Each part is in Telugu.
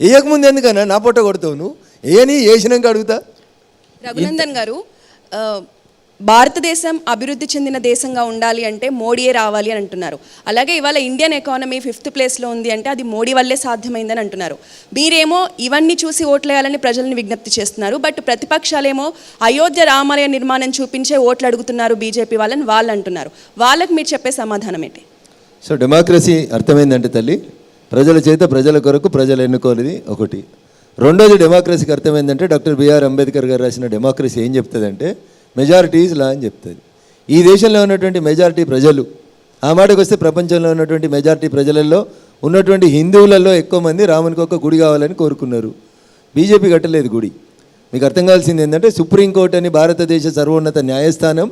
వేయకముందు ఎందుకన్నా నా పొట్ట కొడతావు నువ్వు? ఏని వేసినాక అడుగుతా? రఘునందన్ గారు భారతదేశం అభివృద్ధి చెందిన దేశంగా ఉండాలి అంటే మోడీయే రావాలి అని అంటున్నారు. అలాగే ఇవాళ ఇండియన్ ఎకానమీ ఫిఫ్త్ ప్లేస్లో ఉంది అంటే అది మోడీ వల్లే సాధ్యమైందని అంటున్నారు. మీరేమో ఇవన్నీ చూసి ఓట్లేయాలని ప్రజల్ని విజ్ఞప్తి చేస్తున్నారు బట్ ప్రతిపక్షాలేమో అయోధ్య రామాలయ నిర్మాణం చూపించే ఓట్లు అడుగుతున్నారు బీజేపీ వాళ్ళని వాళ్ళు అంటున్నారు. వాళ్ళకి మీరు చెప్పే సమాధానం ఏంటి? సో డెమోక్రసీ అర్థమైందంటే తల్లి ప్రజల చేత ప్రజల కొరకు ప్రజలు ఎన్నుకోనిది ఒకటి. రెండోది డెమోక్రసీకి అర్థమైందంటే డాక్టర్ బిఆర్ అంబేద్కర్ గారు రాసిన డెమోక్రసీ ఏం చెప్తుందంటే మెజారిటీ ఈజ్ లా అని చెప్తుంది. ఈ దేశంలో ఉన్నటువంటి మెజారిటీ ప్రజలు ఆ మాటకు వస్తే ప్రపంచంలో ఉన్నటువంటి మెజారిటీ ప్రజలలో ఉన్నటువంటి హిందువులలో ఎక్కువ మంది రామునికి ఒక గుడి కావాలని కోరుకున్నారు. బీజేపీ కట్టలేదు గుడి. మీకు అర్థం కావాల్సింది ఏంటంటే సుప్రీంకోర్టు అని భారతదేశ సర్వోన్నత న్యాయస్థానం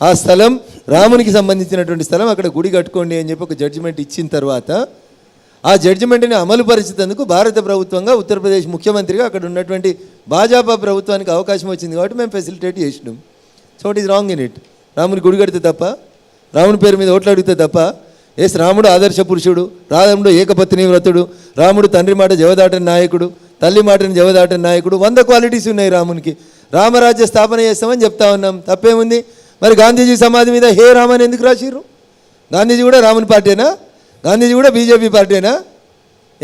ఆ స్థలం రామునికి సంబంధించినటువంటి స్థలం అక్కడ గుడి కట్టుకోండి అని చెప్పి ఒక జడ్జిమెంట్ ఇచ్చిన తర్వాత ఆ జడ్జిమెంట్ని అమలుపరిచేందుకు భారత ప్రభుత్వంగా ఉత్తరప్రదేశ్ ముఖ్యమంత్రిగా అక్కడ ఉన్నటువంటి భాజపా ప్రభుత్వానికి అవకాశం వచ్చింది కాబట్టి మేము ఫెసిలిటేట్ చేసినాం. So it is wrong in it రాముని గుడి కడితే తప్ప రాముని పేరు మీద ఓట్లు అడిగితే తప్ప ఎస్ రాముడు ఆదర్శ పురుషుడు రాముడు ఏకపత్ని వ్రతుడు రాముడు తండ్రి మాట జవదాటని నాయకుడు తల్లి మాటని జవదాటని నాయకుడు వంద క్వాలిటీస్ ఉన్నాయి రామునికి. రామరాజ్య స్థాపన చేస్తామని చెప్తా ఉన్నాం. తప్పేముంది? మరి గాంధీజీ సమాధి మీద హే రామని ఎందుకు రాసిర్రు? గాంధీజీ కూడా రాముని పార్టీనా గాంధీజీ కూడా బీజేపీ పార్టీనా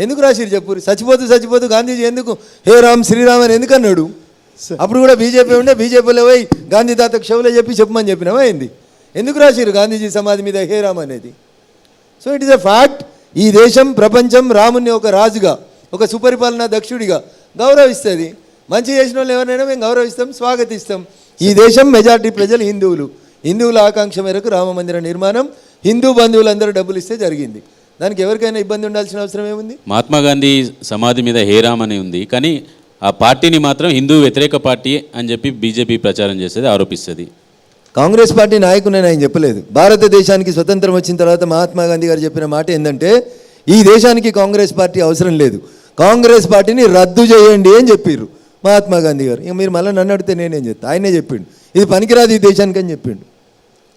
ఎందుకు రాసిరు చెప్పు? చచ్చిపోతూ చచ్చిపోతూ గాంధీజీ ఎందుకు? హే రామ్ శ్రీరామ్ అని ఎందుకు అన్నాడు? అప్పుడు కూడా బీజేపీ ఉండే బీజేపీలో పోయి గాంధీ తాత క్షవులో చెప్పి చెప్పమని చెప్పినావా ఏంది? ఎందుకు రాసిరు గాంధీజీ సమాధి మీద హే రామ్ అనేది? So it is a fact ఈ దేశం ప్రపంచం రాముని ఒక రాజుగా ఒక సుపరిపాలన దక్షుడిగా గౌరవిస్తుంది. మంచి చేసిన వాళ్ళు ఎవరినైనా మేము గౌరవిస్తాం స్వాగతిస్తాం. ఈ దేశం మెజారిటీ ప్రజలు హిందువులు. హిందువుల ఆకాంక్ష మేరకు రామ మందిర నిర్మాణం హిందూ బంధువులందరూ డబ్బులు ఇస్తే జరిగింది. దానికి ఎవరికైనా ఇబ్బంది ఉండాల్సిన అవసరం ఏముంది? మహాత్మా గాంధీ సమాధి మీద హేరామ్ అని ఉంది. కానీ ఆ పార్టీని మాత్రం హిందూ వ్యతిరేక పార్టీ అని చెప్పి బీజేపీ ప్రచారం చేసేది ఆరోపిస్తుంది. కాంగ్రెస్ పార్టీ నాయకుడు నేను ఆయన చెప్పలేదు. భారతదేశానికి స్వతంత్రం వచ్చిన తర్వాత మహాత్మా గాంధీ గారు చెప్పిన మాట ఏంటంటే ఈ దేశానికి కాంగ్రెస్ పార్టీ అవసరం లేదు. కాంగ్రెస్ పార్టీని రద్దు చేయండి అని చెప్పారు మహాత్మా గాంధీ గారు. ఇక మీరు మళ్ళీ నన్ను అడిగితే నేనేం చెప్తా? ఆయనే చెప్పిండు. ఇది పనికిరాదు ఈ దేశానికి అని చెప్పిండు.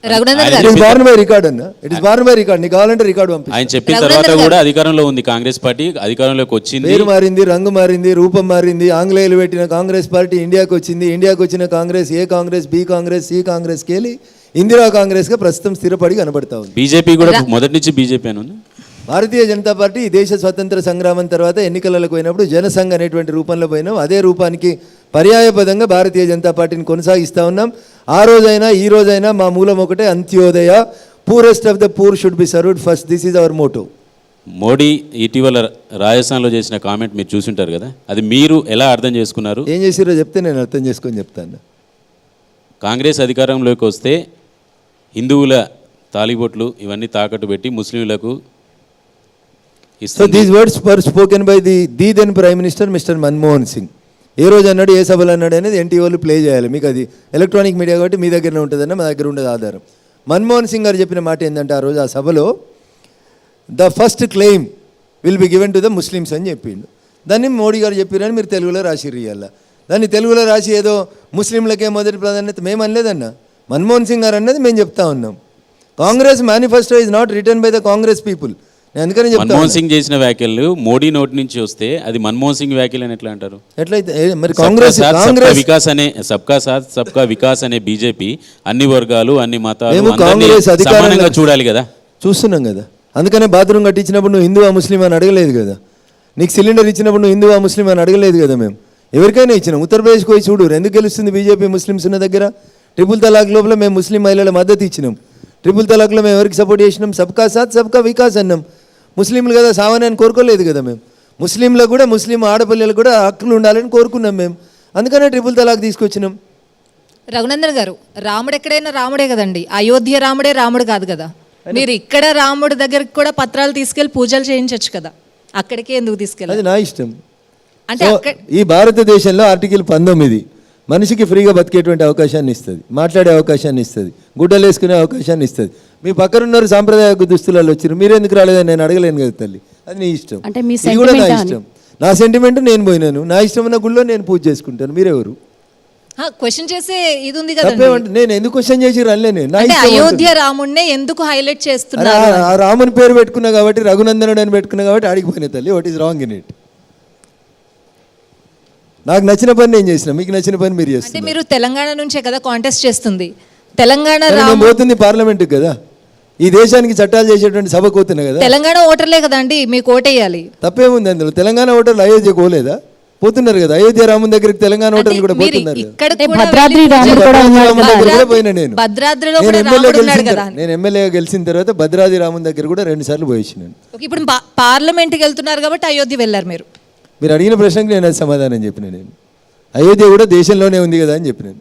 ఆయన ఇట్ గారు. ఇస్ బార్న్ బై రికార్డ్ అన్న. It is born by record. నీకు కావాలంటే రికార్డు పంపి ఆయన చెప్పిన తర్వాత. కూడా అధికారంలో ఉంది కాంగ్రెస్ పార్టీ అధికారంలోకి వచ్చింది. పేరు మారింది రంగు మారింది రూపం మారింది ఆంగ్లేయులు పెట్టిన కాంగ్రెస్ పార్టీ ఇండియాకి వచ్చింది. ఇండియాకి వచ్చిన Congress A Congress B Congress C కాంగ్రెస్కి వెళ్ళి ఇందిరా కాంగ్రెస్గా ప్రస్తుతం స్థిరపడి కనబడతా ఉంది. బీజేపీ కూడా మొదటి నుంచి బీజేపీ అని ఉంది. భారతీయ జనతా పార్టీ ఈ దేశ స్వతంత్ర సంగ్రామం తర్వాత ఎన్నికలకు పోయినప్పుడు జనసంఘ్ అనేటువంటి రూపంలో పోయినాం. అదే రూపానికి పర్యాయపదంగా భారతీయ జనతా పార్టీని కొనసాగిస్తూ ఉన్నాం. ఆ రోజైనా ఈ రోజైనా మా మూలం ఒకటే Antyodaya. Poorest of the poor should be served first this is our motto Modi ఇటీవల రాజస్థాన్లో చేసిన కామెంట్ మీరు చూసింటారు కదా? అది మీరు ఎలా అర్థం చేసుకున్నారు? ఏం చేసిరో చెప్తే నేను అర్థం చేసుకొని చెప్తాను. కాంగ్రెస్ అధికారంలోకి వస్తే హిందువుల తాలిబొట్లు ఇవన్నీ తాకట్టు పెట్టి ముస్లింలకు సో ఇస్తుంది. These words were spoken by the the then prime minister mister Manmohan Singh ఏ రోజు అన్నాడు ఏ సభలో అన్నాడు అనేది ఎన్టీ వాళ్ళు ప్లే చేయాలి. మీకు అది ఎలక్ట్రానిక్ మీడియా కాబట్టి మీ దగ్గరనే ఉంటుందన్న మా దగ్గర ఉండదు ఆధారం. మన్మోహన్ సింగ్ గారు చెప్పిన మాట ఏంటంటే ఆ రోజు ఆ సభలో the first claim will be given to the Muslims అని చెప్పిండు. దాన్ని మోడీ గారు చెప్పారని మీరు తెలుగులో రాసిర్రు ఇవాళ దాన్ని తెలుగులో రాసి ఏదో ముస్లింలకే మొదటి ప్రాధాన్యత మేము అనలేదన్న. మన్మోహన్ సింగ్ గారు అన్నది మేము చెప్తా ఉన్నాం. Congress manifesto is not return by the Congress people అందుకని మన్మోహన్. సింగ్ చేసిన వ్యాఖ్యలు మోడీ నోటి నుంచి వస్తే అది మన్మోహన్ సింగ్ వ్యాఖ్యలు అని ఎట్లా అంటారు? ఎట్లయితే మరి కాంగ్రెస్ వికాస్ అనే సబ్కా సాత్ సబ్కా వికాస్ అనే బీజేపీ అన్ని వర్గాలు అన్ని మతాలు కాంగ్రెస్ సమానంగా చూడాలి కదా? చూస్తున్నాం కదా. అందుకనే బాత్రూమ్ కట్టించినప్పుడు నువ్వు హిందువా ముస్లిం అని అడగలేదు కదా. నీకు సిలిండర్ ఇచ్చినప్పుడు నువ్వు హిందువా ముస్లిం అని అడగలేదు కదా మేము. ఎవరికైనా ఇచ్చినాం. ఉత్తరప్రదేశ్కి పోయి చూడు ఎందుకు గెలుస్తుంది బీజేపీ ముస్లిమ్స్ ఉన్న దగ్గర? ట్రిపుల్ తలాక్ లోపల మేము ముస్లిం మహిళల మద్దతు ఇచ్చినాం. ట్రిపుల్ తలాక్లో మేము ఎవరికి సపోర్ట్ చేసినాం? సబ్కా సాత్ సబ్కా వికాస్ అన్నాం. ముస్లింలు కదా సామాన్య అని కోరుకోలేదు కదా మేము. ముస్లింలకు కూడా ముస్లిం ఆడపిల్లలకు కూడా హక్కులు ఉండాలని కోరుకున్నాం మేము. అందుకనే ట్రిపుల్ తలాక్ తీసుకొచ్చినాం. రఘునందన్ గారు రాముడు ఎక్కడైనా రాముడే కదండి. అయోధ్య రాముడే రాముడు కాదు కదా. మీరు ఇక్కడ రాముడి దగ్గరికి కూడా పత్రాలు తీసుకెళ్ళి పూజలు చేయించవచ్చు కదా. అక్కడికే ఎందుకు తీసుకెళ్ళాలి అది నా ఇష్టం. అంటే ఈ భారతదేశంలో ఆర్టికల్ పంతొమ్మిది మనిషికి ఫ్రీగా బతికేటువంటి అవకాశాన్ని ఇస్తుంది. మాట్లాడే అవకాశాన్ని ఇస్తుంది. గుడ్డలు వేసుకునే అవకాశాన్ని ఇస్తుంది. మీ పక్కన ఉన్నారు సాంప్రదాయ దుస్తులలో వచ్చారు మీరు ఎందుకు రాలేదని నేను అడగలేను కదా తల్లి. అది నీ ఇష్టం. అంటే మీ ఇది కూడా నా? ఇష్టం. నా సెంటిమెంట్ నేను పోయినాను. నా ఇష్టం ఉన్న గుళ్ళో నేను పూజ చేసుకుంటాను. మీరెవరు? క్వశ్చన్ చేసే ఇది ఉంది తప్పేమంటే నేను ఎందుకు క్వశ్చన్ చేసి రనలేను నా అంటే ఇష్టం అయోధ్య రాముడినే ఎందుకు హైలైట్ అరే, చేస్తున్నారు ఆ- ఆ రాముని పేరు పెట్టుకున్నా కాబట్టి రఘునందనుడు అని పెట్టుకున్నా కాబట్టి ఆడిపోయిన తల్లి. What is wrong in it నాకు నచ్చిన పని నేను చేసిన మీకు నచ్చిన పని మీరు అంటే చేస్తున్నారు. మీరు తెలంగాణ నుంచే కదా కాంటెస్ట్ చేస్తుంది. తెలంగాణ కానీ నేను రాము పోతుంది పార్లమెంట్కి కదా. ఈ దేశానికి చట్టాలు చేసేటువంటి సభ పోతున్నా కదా. తెలంగాణ ఓటర్లే కదండి మీకు ఓటేయాలి. తప్పేముంది అందులో? తెలంగాణ ఓటర్లు అయోధ్య పోలేదా? పోతున్నారు కదా అయోధ్య రాముని దగ్గరికి తెలంగాణ అంటే ఓటర్లు కూడా మీరు పోతున్నారు కదా. ఇక్కడ అంటే కూడా భద్రాద్రి వెళ్ళి రాముడు పూజలు- కూడా ఉన్నాడు రాముని దగ్గర కూడా పోయినా నేను. భద్రాద్రిలో నేను కూడా ఎమ్మెల్యే రాముడు ఉన్నాడు గెలిచిన కదా తర్వా- నేను ఎమ్మెల్యేగా గెలిచిన తర్వాత భద్రాద్రి రాముని దగ్గర కూడా రెండు సార్లు పోయించినాను ఓకే, ఇప్పుడు పా- పార్లమెంట్కి వెళ్తున్నారు కాబట్టి అయోధ్య వెళ్ళారు మీరు. మీరు అడిగిన ప్రశ్నకి నేను సమాధానం చెప్పిన నేను. అయోధ్య కూడా దేశంలోనే ఉంది కదా అని చెప్పినాను